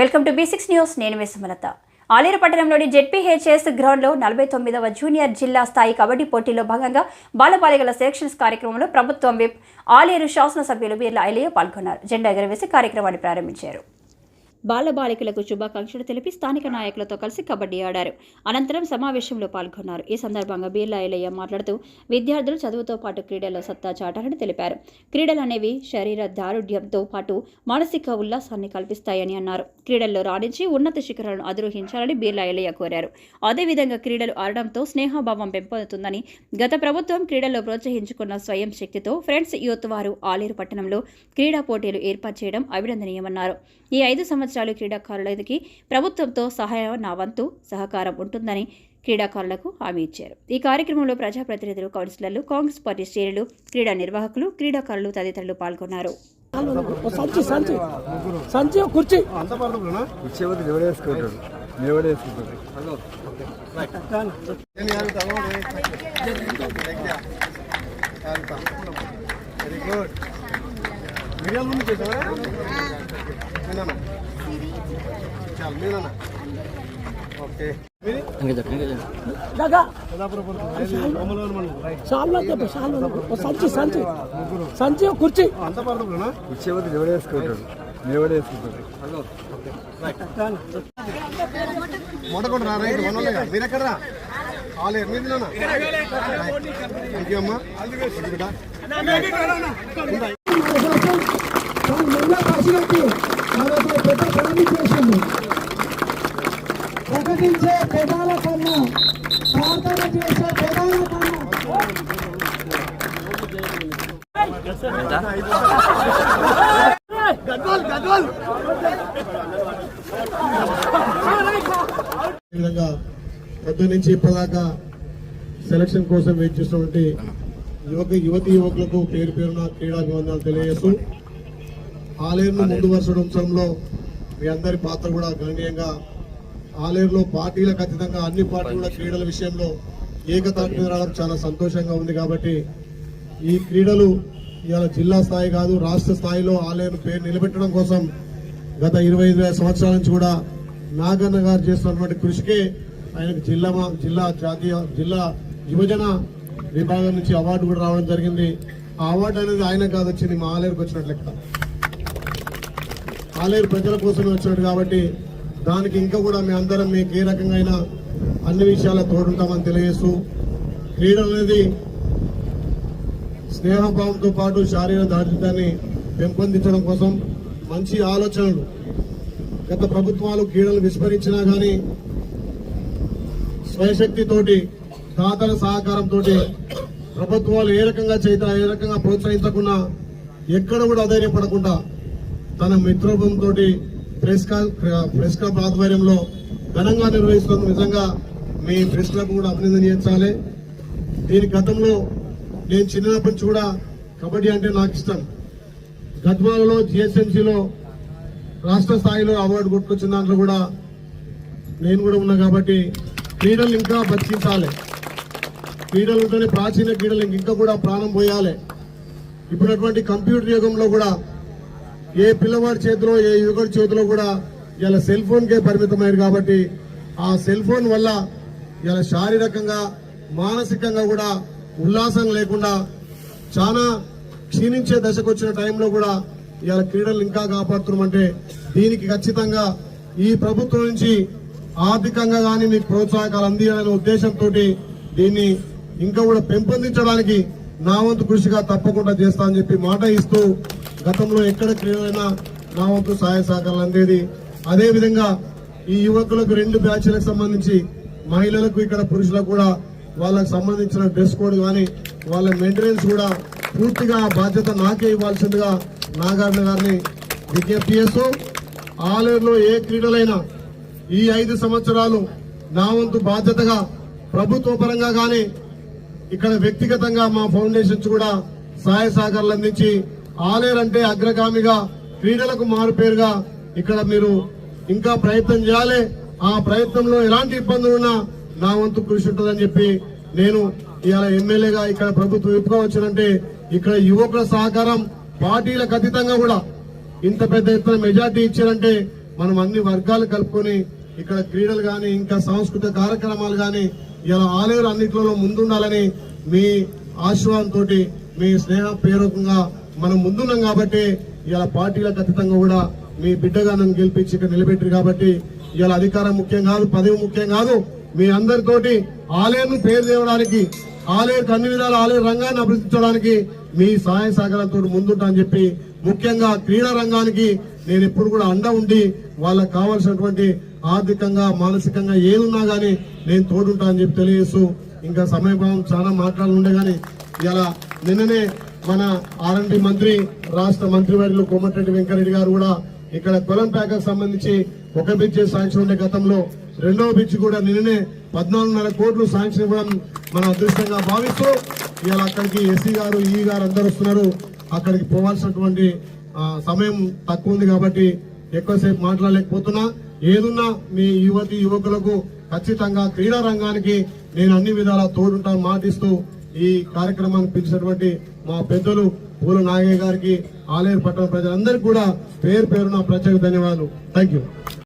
Welcome to B six news. నేను విసుమలత ఆలేరు పట్టణంలోని ZPHS గ్రౌండ్లో నలభై తొమ్మిదవ జూనియర్ జిల్లా స్థాయి కబడ్డీ పోటీలో భాగంగా బాలబాలికల సెలక్షన్స్ కార్యక్రమంలో ప్రభుత్వం విప్ ఆలేరు శాసనసభ్యులు బీర్ల ఐలయ్య పాల్గొన్నారు. జెండా ఎగరవేసి కార్యక్రమాన్ని ప్రారంభించారు. బాలబాలికలకు శుభాకాంక్షలు తెలిపి స్థానిక నాయకులతో కలిసి కబడ్డీ ఆడారు. అనంతరం సమావేశంలో పాల్గొన్నారు. ఈ సందర్భంగా బీర్లా ఎలయ్య మాట్లాడుతూ విద్యార్థులు చదువుతో పాటు క్రీడల్లో సత్తా చాటాలని తెలిపారు. క్రీడలు అనేవి శరీర దారుఢ్యంతో పాటు మానసిక ఉల్లాసాన్ని కల్పిస్తాయని అన్నారు. క్రీడల్లో రాణించి ఉన్నత శిఖరాలను అధిరోహించాలని బీర్లా ఎలయ్య కోరారు. అదేవిధంగా క్రీడలు ఆడడంతో స్నేహభావం పెంపొందుతుందని గత ప్రభుత్వం క్రీడల్లో ప్రోత్సహించుకున్న స్వయం శక్తితో ఫ్రెండ్స్ యూత్ వారు ఆలేరు పట్టణంలో క్రీడా పోటీలు ఏర్పాటు చేయడం అభినందనీయమన్నారు. ఈ ఐదు సంవత్సరాలు క్రీడాకారులకి ప్రభుత్వంతో సహాయం నా వంతు సహకారం ఉంటుందని క్రీడాకారులకు హామీ ఇచ్చారు ఈ కార్యక్రమంలో ప్రజాప్రతినిధులు కౌన్సిలర్లు కాంగ్రెస్ పార్టీ శ్రేణులు క్రీడా నిర్వాహకులు క్రీడాకారులు తదితరులు పాల్గొన్నారు ఓ సంచి సంచి సంచి ఓ కుర్చీ వచ్చేవద్దు నిలబడేసుకుంటాడు నిలబడేసుకుంటాడు వెరీ గుడ్ మీడియం ముందు చేసావా మీనా చాలు మీనా ఓకే. సంచి సంచి. సంచి ఓ కుర్చీ. అంత పడుతున్నా వచ్చేవద్దు నిలబడేసుకుంటాడు నిలబడేసుకుంటాడు మొదటి రా రైట్. మనోళ్ళగా మీరు ఎక్కడ రా? ఆలే మీరు థ్యాంక్ యూ అమ్మా. బిడ్డ ప్రకటించే పెదాల కన్నా ప్రార్థన చేసే పెదాల కన్నా విధంగా పొద్దు నుంచి ఇప్పటిదాకా సెలక్షన్ కోసం వెయిట్ చేసినటువంటి యువక యువతి యువకులకు పేరు పేరున క్రీడాభివందనాలు తెలియజేస్తూ ఆలేరును ముందు వరుస ఉంచడంలో మీ అందరి పాత్ర కూడా గణనీయంగా ఆలేరులో పార్టీలకు అతీతంగా అన్ని పార్టీలు కూడా క్రీడల విషయంలో ఏకతాటి మీద రావడం చాలా సంతోషంగా ఉంది కాబట్టి ఈ క్రీడలు ఇవాళ జిల్లా స్థాయి కాదు రాష్ట్ర స్థాయిలో ఆలేరు పేరు నిలబెట్టడం కోసం గత ఇరవై ఐదు సంవత్సరాల నుంచి కూడా నాగన్న గారు చేస్తున్నటువంటి కృషికే ఆయనకు జిల్లా జిల్లా జాతీయ జిల్లా యువజన విభాగం నుంచి అవార్డు కూడా రావడం జరిగింది. ఆ అవార్డు అనేది ఆయన కాదు వచ్చింది మా ఆలేరుకు వచ్చినట్లు లెక్క. ఆలేరు ప్రజల కోసమే వచ్చినట్టు కాబట్టి దానికి ఇంకా కూడా మీ అందరం మీకు ఏ రకంగా అయినా అన్ని విషయాల తోడుంటామని తెలియజేస్తూ క్రీడ అనేది స్నేహభావంతో పాటు శారీరక దారిద్ర్యాన్ని పెంపొందించడం కోసం మంచి ఆలోచనలు. గత ప్రభుత్వాలు క్రీడలు విస్మరించినా కానీ స్వయశక్తితోటి దాతల సహకారంతో ప్రభుత్వాలు ఏ రకంగా చేత ఏ రకంగా ప్రోత్సహించకుండా ఎక్కడ కూడా అధైర్యపడకుండా తన మిత్రభంతో ప్రెస్ క్లబ్ ప్రెస్ క్లబ్ ఆధ్వర్యంలో ఘనంగా నిర్వహిస్తున్న నిజంగా మీ ప్రెస్ క్లబ్ కూడా అభినందనించాలి దీని గతంలో నేను చిన్నప్పటి నుంచి కూడా కబడ్డీ అంటే నాకు ఇష్టం. గద్వాలలో జిఎస్ఎంసీలో రాష్ట్ర స్థాయిలో అవార్డు కొట్టుకొచ్చిన దాంట్లో కూడా నేను కూడా ఉన్నా కాబట్టి క్రీడలు ఇంకా బతికించాలి. క్రీడలు ఉంటేనే ప్రాచీన క్రీడలు ఇంకా కూడా ప్రాణం పోయాలి. ఇప్పుడున్నటువంటి కంప్యూటర్ యుగంలో కూడా ఏ పిల్లవాడి చేతిలో ఏ యువకుడి చేతిలో కూడా ఇలా సెల్ ఫోన్కే పరిమితమైనది కాబట్టి ఆ సెల్ ఫోన్ వల్ల ఇలా శారీరకంగా మానసికంగా కూడా ఉల్లాసం లేకుండా చాలా క్షీణించే దశకు వచ్చిన టైంలో కూడా ఇవాళ క్రీడలు ఇంకా కాపాడుతున్నామంటే దీనికి ఖచ్చితంగా ఈ ప్రభుత్వం నుంచి ఆర్థికంగా కానీ మీకు ప్రోత్సాహకాలు అందియాలనే ఉద్దేశంతో దీన్ని ఇంకా కూడా పెంపొందించడానికి నా వంతు కృషిగా తప్పకుండా చేస్తా అని చెప్పి మాట ఇస్తూ గతంలో ఎక్కడ క్రీడలైనా నా వంతు సహాయ సహకారాలు అందేది. అదేవిధంగా ఈ యువకులకు రెండు బ్యాచ్లకు సంబంధించి మహిళలకు ఇక్కడ పురుషులకు కూడా వాళ్ళకు సంబంధించిన డ్రెస్ కోడ్ కానీ వాళ్ళ మెయింటెనెన్స్ కూడా పూర్తిగా ఆ బాధ్యత నాకే ఇవ్వాల్సిందిగా నాగార్జున గారిని విజ్ఞప్తి చేస్తూ ఆలేరులో ఏ క్రీడలైనా ఈ ఐదు సంవత్సరాలు నా వంతు బాధ్యతగా ప్రభుత్వ పరంగా కానీ ఇక్కడ వ్యక్తిగతంగా మా ఫౌండేషన్స్ కూడా సహాయ సహకారాలు అందించి ఆలేర్ అంటే అగ్రగామిగా క్రీడలకు మారుపేరుగా ఇక్కడ మీరు ఇంకా ప్రయత్నం చేయాలి. ఆ ప్రయత్నంలో ఎలాంటి ఇబ్బందులు ఉన్నా నా వంతు కృషి ఉంటుందని చెప్పి నేను ఇవాళ ఎమ్మెల్యేగా ఇక్కడ ప్రభుత్వం విప్పుగా ఇక్కడ యువకుల సహకారం పార్టీలకు అతీతంగా కూడా ఇంత పెద్ద ఎత్తున మెజార్టీ ఇచ్చారంటే మనం అన్ని వర్గాలు కలుపుకొని ఇక్కడ క్రీడలు కానీ ఇంకా సాంస్కృతిక కార్యక్రమాలు కానీ ఇలా ఆలేరు అన్నింటిలో ముందుండాలని మీ ఆశీర్వాదంతో మీ స్నేహపూర్వకంగా మనం ముందున్నాం కాబట్టి ఇలా పార్టీలకు అతీతంగా కూడా మీ బిడ్డగా నన్ను గెలిపించి ఇక్కడ నిలబెట్టారు కాబట్టి ఇలా అధికారం ముఖ్యం కాదు పదవి ముఖ్యం కాదు. మీ అందరితోటి ఆలయాన్ని పేరు తేవడానికి ఆలయ అన్ని విధాల ఆలయ రంగాన్ని అభివృద్ధించడానికి మీ సహాయ సహకారంతో ముందుంటా అని చెప్పి ముఖ్యంగా క్రీడా రంగానికి నేను ఎప్పుడు కూడా అండ ఉండి వాళ్ళకి కావాల్సినటువంటి ఆర్థికంగా మానసికంగా ఏదున్నా కానీ నేను తోడుంటా అని చెప్పి తెలియజేస్తూ ఇంకా సమయభావం చాలా మాట్లాడుండే కానీ ఇలా నిన్ననే మన ఆర్ఎండి మంత్రి రాష్ట్ర మంత్రివర్యులు కోమటిరెడ్డి వెంకరెడ్డి గారు కూడా ఇక్కడ కొలం ప్యాకకు సంబంధించి ఒక బ్రిడ్జ్ శాంక్షన్ ఉండే గతంలో రెండవ బ్రిడ్జ్ కూడా నిన్ననే పద్నాలుగున్నర కోట్లు శాంక్షన్ ఇవ్వడం మన అదృష్టంగా భావిస్తూ ఇవాళ అక్కడికి ఎస్సీ గారు ఈ గారు అందరు వస్తున్నారు. అక్కడికి పోవాల్సినటువంటి సమయం తక్కువ ఉంది కాబట్టి ఎక్కువసేపు మాట్లాడలేకపోతున్నా. ఏదున్నా మీ యువతి యువకులకు ఖచ్చితంగా క్రీడా రంగానికి నేను అన్ని విధాలా తోడుంటాను మాటిస్తూ ఈ కార్యక్రమాన్ని పిలిచినటువంటి మా పెద్దలు పూల నాగయ్య గారికి ఆలేరు పట్టణ ప్రజలందరికీ కూడా పేరు పేరున ప్రత్యేక ధన్యవాదాలు. Thank you